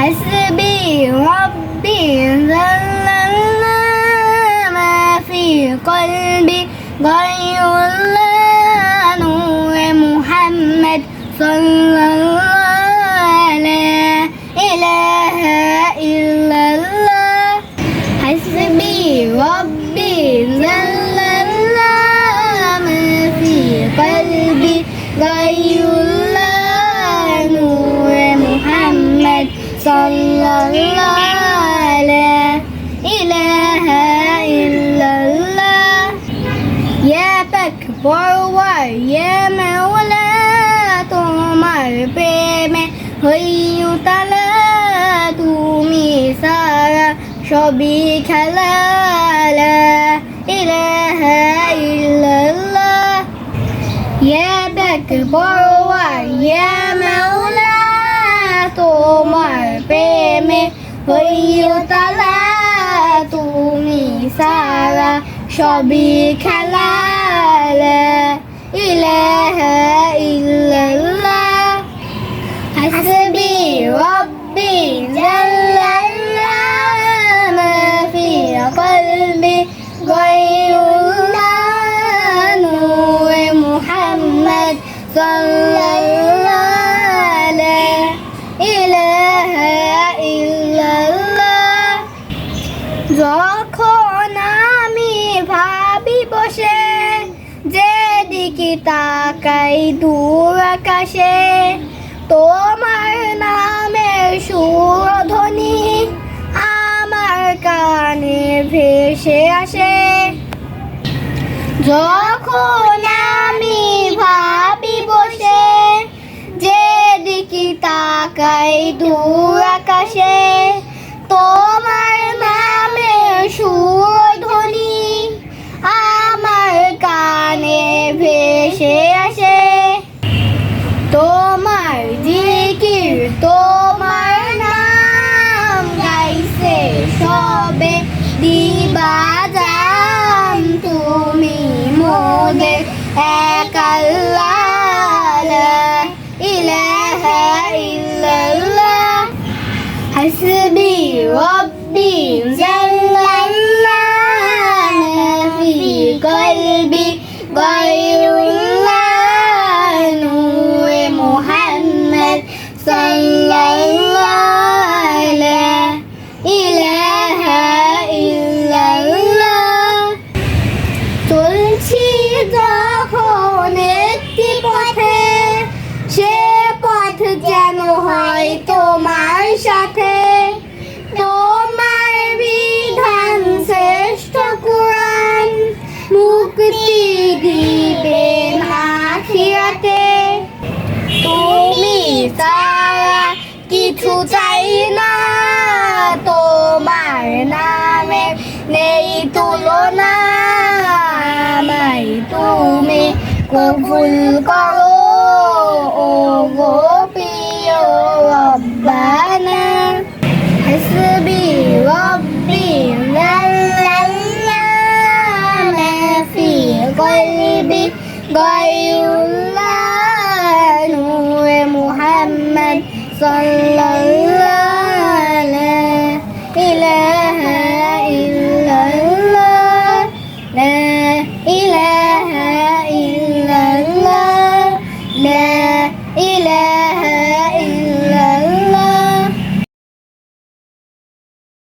حسبي ربي جل sallallahu ilaha illallah ya takbar wa ya maula তোমার প্রেমে হইউ তালা তুমি সারা সবই খেলা ilaha illallah ya takbar হইও তালা তুমি সারা সবই খেলা ইলাহা ইল্লাল্লাহ হাসবি রব্বি জাল্লাল্লাহ মা ফি কলবি গায়রুল্লাহ নূর মুহাম্মদ সাল্লাল্লাহু যেদিকে তাকাই দূর আকাশে তোমার নামের সুরধ্বনি আমার কানে ভেসে আসে। যখন সে আসে। তোমার জিকির, তোমার নাম গাইছে সবে। দিবা যাম তুমি মোদের এক আল্লাহ ইলাহা ইল্লাল্লাহ। হাসবি তারা কিছু চাই না। তোমার নামে নেই তুলনা। আমায় তুমি কবুল করো। ও গো صلى الله عليه